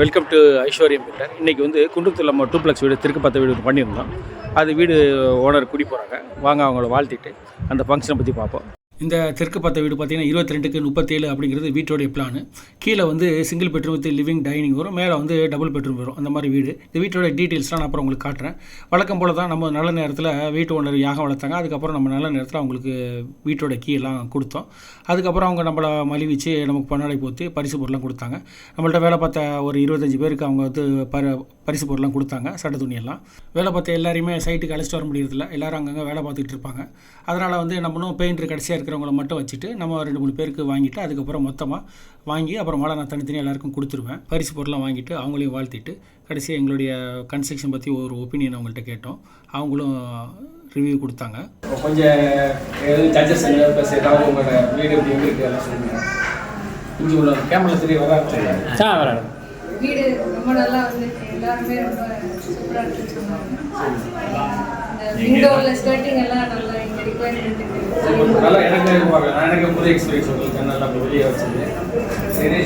Welcome to ஐஸ்வர்யம் filter இன்றைக்கி வந்து குன்றத்தூர் நம்ம டூப்ளெக்ஸ் வீடு திருக்கு பத்த வீடு பண்ணியிருந்தோம். அது வீடு ஓனர் குடி போகிறாங்க வாங்க அவங்கள வாழ்த்திட்டு அந்த ஃபங்க்ஷனை பற்றி பார்ப்போம். இந்த தெற்கு பார்த்த வீடு பார்த்தீங்கன்னா இருபத்தி ரெண்டுக்கு முப்பத்தேழு அப்படிங்கிறது வீட்டோடைய பிளான் கீழே வந்து single bedroom with living dining வரும். மேலே வந்து டபுள் பெட்ரூம் வரும். அந்த மாதிரி வீடு. இந்த வீட்டோட டீட்டெயில்ஸ்லாம் நான் அப்புறம் உங்களுக்கு காட்டுறேன். வழக்கம் போல தான் நம்ம நல்ல நேரத்தில் வீட்டு ஓனர் யாகம் வளர்த்தாங்க. அதுக்கப்புறம் நம்ம நல்ல நேரத்தில் அவங்களுக்கு வீட்டோட கீயெல்லாம் கொடுத்தோம். அதுக்கப்புறம் அவங்க நம்மளை மலிவிச்சு நமக்கு பொன்னாடை போத்து பரிசு பொருள்லாம் கொடுத்தாங்க. நம்மள்ட்ட வேலை பார்த்த ஒரு இருபத்தஞ்சி பேருக்கு அவங்க வந்து பர பரிசு பொருள்லாம் கொடுத்தாங்க. சட்ட துணியெல்லாம் வேலை பார்த்த எல்லாரையுமே சைட்டுக்கு அழைச்சிட்டு வர முடியறதில்ல. எல்லோரும் அங்கங்கே வேலை பார்த்துட்டு இருப்பாங்க. அதனால் வந்து நம்மளும் பெயிண்டர் கடைசியாக இருக்கிறவங்கள மட்டும் வச்சுட்டு நம்ம ரெண்டு மூணு பேருக்கு வாங்கிட்டு அதுக்கப்புறம் மொத்தமாக வாங்கி அப்புறம் மழை நான் தனித்தனியாக எல்லாருக்கும் கொடுத்துருவேன். பரிசு பொருள்லாம் வாங்கிட்டு அவங்களையும் வாழ்த்திட்டு கடைசியாக எங்களுடைய கன்ஸ்ட்ரக்ஷன் பற்றி ஒரு ஒப்பீனியன் அவங்கள்ட்ட கேட்டோம். அவங்களும் ரிவ்யூ கொடுத்தாங்க. கொஞ்சம் எதுவும் ஜட்ஜஸ் ஏதாவது உங்களோட வீடு எப்படி எங்கே இருக்குது எல்லாம் சொல்லுங்கள் இங்கே உள்ள கேமரா தெரிய வராது. ஆ வராது. வீடு ரொம்ப நல்லா வந்துருக்கு எல்லாருமே ரொம்ப சூப்பராக சொன்னாங்க இந்த விண்டோவில் ஸ்கர்ட்டிங் எல்லாம் நல்லா நல்லா எனக்கு எனக்கு புது எக்ஸ்பீரியன்ஸ் உங்களுக்கு நல்லா வெளியே வச்சது. சரி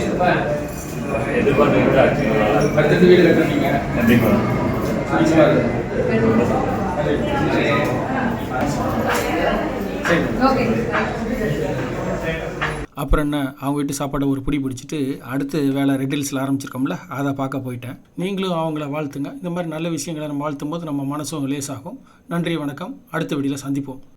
எதிர்பார்த்து வீடு கட்டுறீங்க? அப்புறம் என்ன? அவங்க வீட்டு சாப்பாடை ஒரு பிடி பிடிச்சிட்டு அடுத்து வேலை ரெட் ஹில்ஸில் ஆரம்பிச்சிருக்கோம்ல அதை பார்க்க போயிட்டேன். நீங்களும் அவங்கள வாழ்த்துங்க. இந்த மாதிரி நல்ல விஷயங்களை நம்ம வாழ்த்தும் போது நம்ம மனசும் லேசாகும். நன்றி வணக்கம். அடுத்த வீடியோவில் சந்திப்போம்.